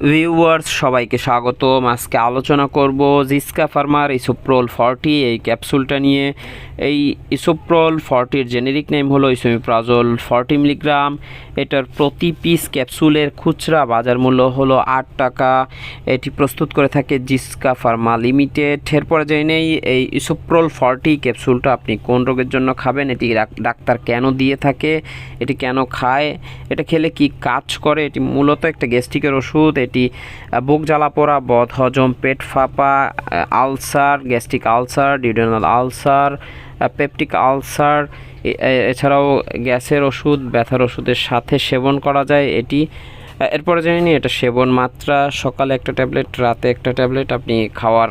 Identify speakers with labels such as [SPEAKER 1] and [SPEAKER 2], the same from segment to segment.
[SPEAKER 1] Viewers সবাইকে স্বাগতম। আজকে আলোচনা করব জিসকা ফার্মার ইসোপ্রোল ফর্টি এই ক্যাপসুলটা নিয়ে। এই ইসোপ্রোল ফর্টির জেনেরিক নেম হলো ইসোমিপ্রাজল ফর্টি মিলিগ্রাম এটার প্রতি পিস ক্যাপসুলের খুচরা বাজার মূল্য হলো আট টাকা। এটি প্রস্তুত করে থাকে জিসকা ফার্মা লিমিটেড এরপরে জেনে নেই, এই ইসোপ্রোল ফর্টি ক্যাপসুলটা আপনি কোন রোগের জন্য খাবেন? এটি ডাক- ডাক্তার কেন দিয়ে থাকে? এটি কেন খায়? এটা খেলে কি কাজ করে? এটি মূলত একটা গ্যাস্ট্রিকের ওষুধ। এটি বুক জ্বালা পোড়া, বদ হজম, পেট ফাঁপা ulcer, gastric ulcer, duodenal ulcer peptic ulcer এছাড়াও গ্যাসের ওষুধ, ব্যথার ওষুধের সাথে সেবন করা যায় এটি। এরপরে জানি এটা সেবন মাত্রা, সকালে একটা ট্যাবলেট, রাতে একটা ট্যাবলেট, আপনি খাওয়ার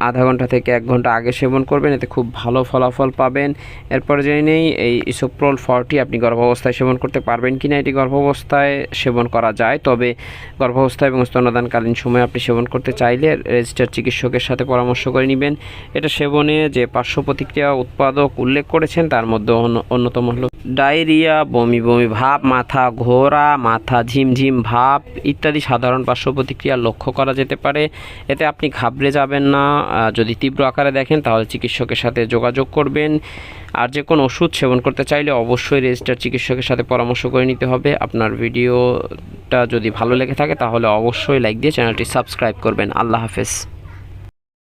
[SPEAKER 1] আধা ঘণ্টা থেকে এক ঘণ্টা আগে সেবন করবেন, এতে খুব ভালো ফলাফল পাবেন। এরপরে জেনে নেই, এই ইসোপ্রোল ফর্টি আপনি গর্ভাবস্থায় সেবন করতে পারবেন কি না এটি গর্ভাবস্থায় সেবন করা যায়। তবে গর্ভাবস্থায় এবং স্তন্যদানকালীন সময়ে আপনি সেবন করতে চাইলে রেজিস্টার চিকিৎসকের সাথে পরামর্শ করে নেবেন। এটা সেবনে যে পার্শ্ব প্রতিক্রিয়া উৎপাদক উল্লেখ করেছেন, তার মধ্যে অন্য- অন্যতম হলো ডায়রিয়া, বমি বমি ভাব, মাথা ঘোরা, মাথা ঝিমঝিম ভাব ইত্যাদি সাধারণ পার্শ্ব প্রতিক্রিয়া লক্ষ্য করা যেতে পারে। এতে আপনি ঘাবড়ে যাবেন না যদি তীব্র আকারে দেখেন, তাহলে চিকিৎসকের সাথে যোগাযোগ করবেন। আর যে কোনো ওষুধ সেবন করতে চাইলে অবশ্যই রেজিস্টার চিকিৎসকের সাথে পরামর্শ করে নিতে হবে। আপনার ভিডিওটা যদি ভালো লেগে থাকে, তাহলে অবশ্যই লাইক দিয়ে চ্যানেলটি সাবস্ক্রাইব করবেন। আল্লাহ হাফেজ।